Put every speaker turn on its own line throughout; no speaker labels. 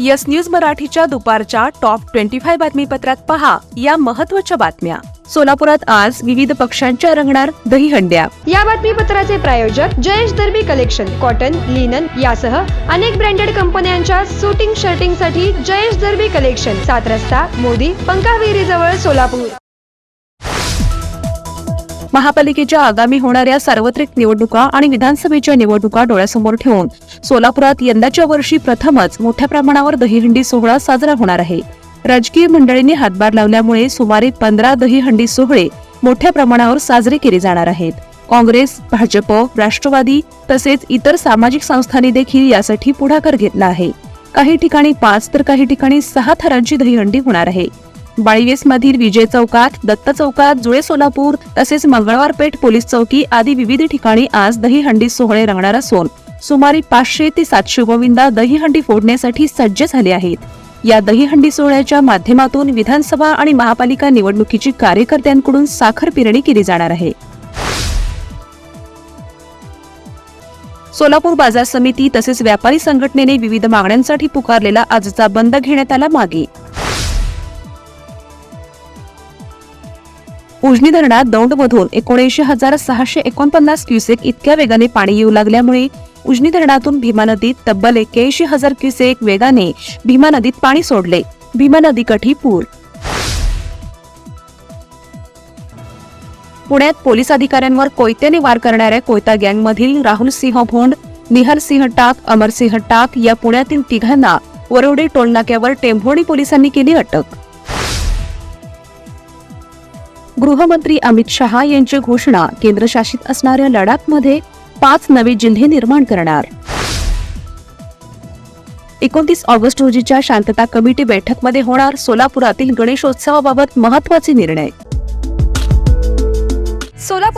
Yes news मराठीच्या दुपारच्या top twenty five बातमीपत्रात पहा या महत्त्वाच्या बातम्या. सोलापुरात आज विविध पक्षांच्या रंगणार दहीहंड्या.
या बातमीपत्राचे प्रायोजक Jayesh Darbi collection cotton linen यासह अनेक ब्रँडेड कंपन्यांच्या सुटिंग शर्टिंगसाठी जयेश दर्बी कलेक्शन सात रस्ता मोदी पंकाविरी जवळ सोलापूर.
महापालिकेच्या आगामी होणाऱ्या सार्वत्रिक निवडणुका आणि विधानसभेच्या निवडणुका डोळ्यासमोर ठेवून सोलापुरात यंदाच्या वर्षी प्रथमच मोठ्या प्रमाणावर दहीहंडी सोहळा साजरा होणार आहे. राजकीय मंडळींनी हातभार लावल्यामुळे सुमारे पंधरा दहीहंडी सोहळे मोठ्या प्रमाणावर साजरे केले जाणार आहेत. काँग्रेस भाजप राष्ट्रवादी तसेच इतर सामाजिक संस्थांनी देखील यासाठी पुढाकार घेतला आहे. काही ठिकाणी पाच तर काही ठिकाणी सहा थरांची दहीहंडी होणार आहे. बाळीवेसमधील विजय चौकात दत्त चौकात जुळे सोलापूर तसेच मंगळवार पेठ पोलीस चौकी आदी विविध ठिकाणी आज दहीहंडी सोहळे रंगणार असून सुमारे पाचशे ते सातशे गोविंदा दहीहंडी फोडण्यासाठी सज्ज झाले आहेत. या दहीहंडी सोहळ्याच्या माध्यमातून विधानसभा आणि महापालिका निवडणुकीची कार्यकर्त्यांकडून साखर पेरणी केली जाणार आहे. सोलापूर बाजार समिती तसेच व्यापारी संघटनेने विविध मागण्यांसाठी पुकारलेला आजचा बंद घेण्यात आला मागे. उजनी धरणात दौंडमधून एकोणऐंशी हजार सहाशे एकोणपन्नास क्युसेक इतक्या वेगाने पाणी येऊ लागल्यामुळे उजनी धरणातून भीमा नदीत तब्बल एक्क्याऐंशी हजार क्युसेक वेगाने भीमा नदीत पाणी सोडले. भीमा नदीकाठी पूर. पुण्यात पोलीस अधिकाऱ्यांवर कोयत्याने वार करणाऱ्या कोयता गँगमधील राहुल सिंह भोंड निहाल सिंह टाक अमरसिंह टाक या पुण्यातील तिघांना वरोडे टोलनाक्यावर टेंभोणी पोलिसांनी केली अटक. गृहमंत्री अमित शहा यांची घोषणा केंद्रशासित असणाऱ्या लडाखमध्ये पाच नवे जिल्हे निर्माण करणार. एकोणतीस ऑगस्ट रोजीच्या शांतता कमिटी बैठकमध्ये होणार सोलापुरातील गणेशोत्सवाबाबत महत्त्वाचे निर्णय.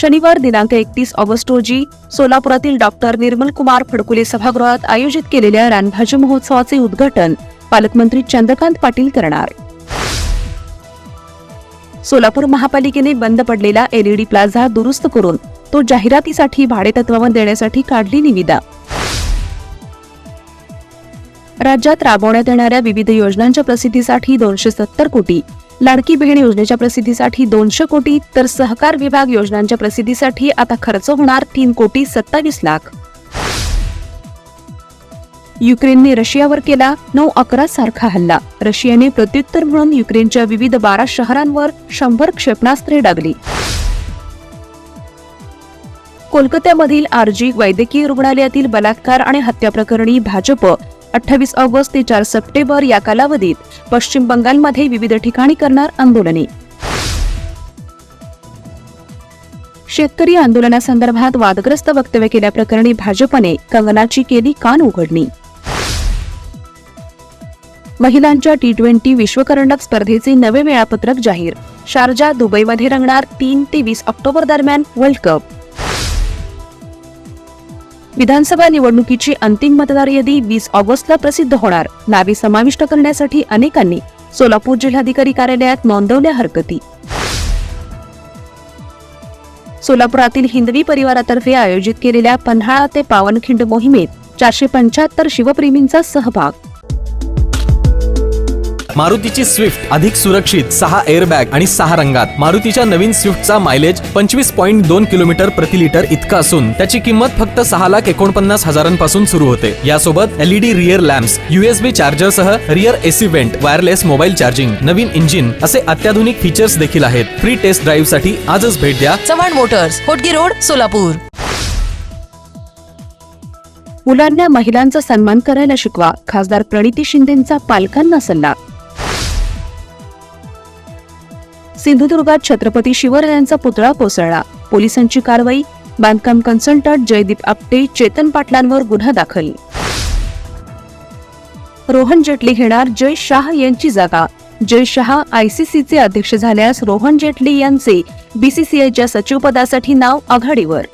शनिवार दिनांक एकतीस ऑगस्ट रोजी सोलापुरातील डॉक्टर निर्मल कुमार फडकुले सभागृहात आयोजित केलेल्या रानभाजी महोत्सवाचे उद्घाटन पालकमंत्री चंद्रकांत पाटील करणार. सोलापूर महापालिकेने बंद पडलेला एलईडी प्लाझा दुरुस्त करून तो जाहिरातीसाठी भाडेतत्वावर देण्यासाठी काढली निविदा. राज्यात राबवण्यात येणाऱ्या विविध योजनांच्या प्रसिद्धीसाठी दोनशे सत्तर कोटी लाडकी बहीण योजनेच्या प्रसिद्धीसाठी दोनशे कोटी तर सहकार विभाग योजनांच्या प्रसिद्धीसाठी आता खर्च होणार तीन कोटी सत्तावीस लाख. युक्रेनने रशियावर केला नऊ अकरा सारखा हल्ला. रशियाने प्रत्युत्तर म्हणून युक्रेनच्या विविध बारा शहरांवर शंभर क्षेपणास्त्रे डागली. कोलकात्यामधील आरजी वैद्यकीय रुग्णालयातील बलात्कार आणि हत्या प्रकरणी भाजप अठ्ठावीस ऑगस्ट ते चार सप्टेंबर या कालावधीत पश्चिम बंगालमध्ये विविध ठिकाणी करणार आंदोलने. शेतकरी आंदोलनासंदर्भात वादग्रस्त वक्तव्य केल्याप्रकरणी भाजपने कंगनाची केली कान उघडणी. महिलांच्या टी ट्वेंटी विश्वकरंडक स्पर्धेचे नवे वेळापत्रक जाहीर. शारजा दुबईमध्ये रंगणार तीन ते वीस ऑक्टोबर दरम्यान वर्ल्ड कप. विधानसभा निवडणुकीची अंतिम मतदार यादी वीस ऑगस्टला प्रसिद्ध होणार. नावे समाविष्ट करण्यासाठी अनेकांनी सोलापूर जिल्हाधिकारी कार्यालयात नोंदवल्या हरकती. सोलापुरातील हिंदवी परिवारातर्फे आयोजित केलेल्या पन्हाळा ते पावनखिंड मोहिमेत चारशे पंच्याहत्तर शिवप्रेमींचा सहभाग.
मारुतीची स्विफ्ट अधिक सुरक्षित सहा एअरबॅग आणि सहा रंगात. मारुतीच्या नवीन स्विफ्टचा मायलेज पंचवीस पॉईंट दोन किलोमीटर प्रति लिटर इतका असून त्याची किंमत फक्त सहा लाख एकोणपन्नास हजारांपासून सुरू होते. यासोबत LED rear lamps USB charger सह rear AC vent wireless mobile charging नवीन इंजिन असे अत्याधुनिक फीचर्स देखील आहेत. फ्री टेस्ट ड्राईव्हसाठी आजच भेट द्या.
Chavan motors Hotgi road Solapur.
मुलांना महिलांचा सन्मान करायला शिकवा. खासदार प्रणिती शिंदेंचा पालकांना सल्ला. सिंधुदुर्गात छत्रपती शिवरायांचा पुतळा कोसळला. पोलिसांची कारवाई बांधकाम कन्सल्टंट जयदीप आपटे चेतन पाटलांवर गुन्हा दाखल. रोहन जेटली घेणार जय शाह यांची जागा. जय शहा आयसीसीचे अध्यक्ष झाल्यास रोहन जेटली यांचे बीसीसीआयच्या सचिवपदासाठी नाव आघाडीवर.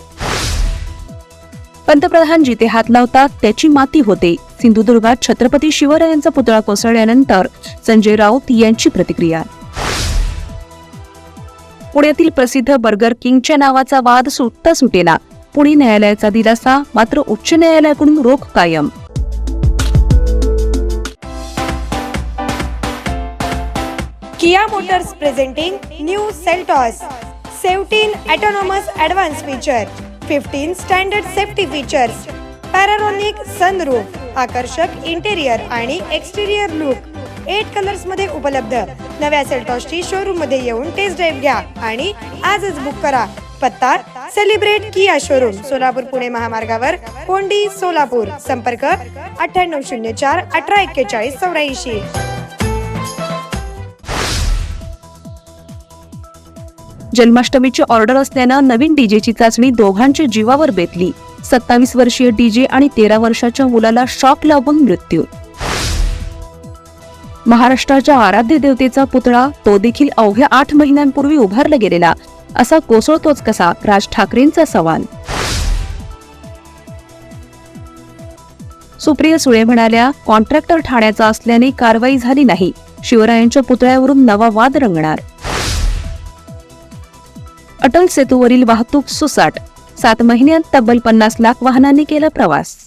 पंतप्रधान जिथे हात लावतात त्याची माती होते. सिंधुदुर्गात छत्रपती शिवरायांचा पुतळा कोसळल्यानंतर संजय राऊत यांची प्रतिक्रिया. पुण्यातील प्रसिद्ध बर्गर किंगच्या नावाचा वाद सुटता सुटेना. पुणे न्यायालयाचा दिलासा मात्र उच्च न्यायालयाकडून रोख कायम.
Kia motors presenting new Seltos. Seventeen autonomous advance feature. Fifteen standard safety features. Panoramic sunroof. आकर्षक इंटेरियर आणि एक्सटेरियर लुक एट कलर्समध्ये उपलब्ध. नव्या सेल्टॉसची शोरूममध्ये येऊन टेस्ट ड्राईव्ह घ्या आणि आजच बुक करा. पत्ता celebrate Kia showroom Solapur Pune महामार्गावर कोंडी सोलापूर. संपर्क अठ्ठ्याण्णव शून्य चार अठरा एक्केचाळीस चौऱ्याऐंशी.
जन्माष्टमीची ऑर्डर असल्यानं नवीन डीजेची चाचणी दोघांच्या जीवावर बेतली. सत्तावीस वर्षीय डीजे आणि तेरा वर्षाच्या मुलाला शॉक लागून मृत्यू. महाराष्ट्राच्या आराध्य देवतेचा पुतळा तो देखील अवघ्या आठ महिन्यांपूर्वी उभारला गेलेला. असा कोसळतोच कसा? राज ठाकरेंचा सवाल. सुप्रिया सुळे म्हणाल्या कॉन्ट्रॅक्टर ठाण्याचा असल्याने कारवाई झाली नाही. शिवरायांच्या पुतळ्यावरून नवा वाद रंगणार. अटल सेतूवरील वाहतूक सुसाट. सात महिन्यात तब्बल पन्नास लाख वाहनांनी केला प्रवास.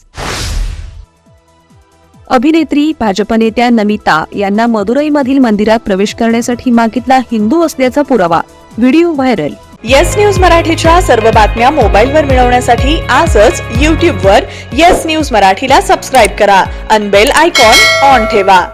अभिनेत्री भाजप नेत्या नमिता यांना मदुरईमधील मंदिरात प्रवेश करण्यासाठी मागितला हिंदू असल्याचा पुरावा. Video viral.
येस न्यूज मराठीच्या सर्व बातम्या मोबाईलवर मिळवण्यासाठी आजच यूट्यूबवर येस न्यूज मराठीला सबस्क्राईब करा. अनबेल आयकॉन ऑन ठेवा.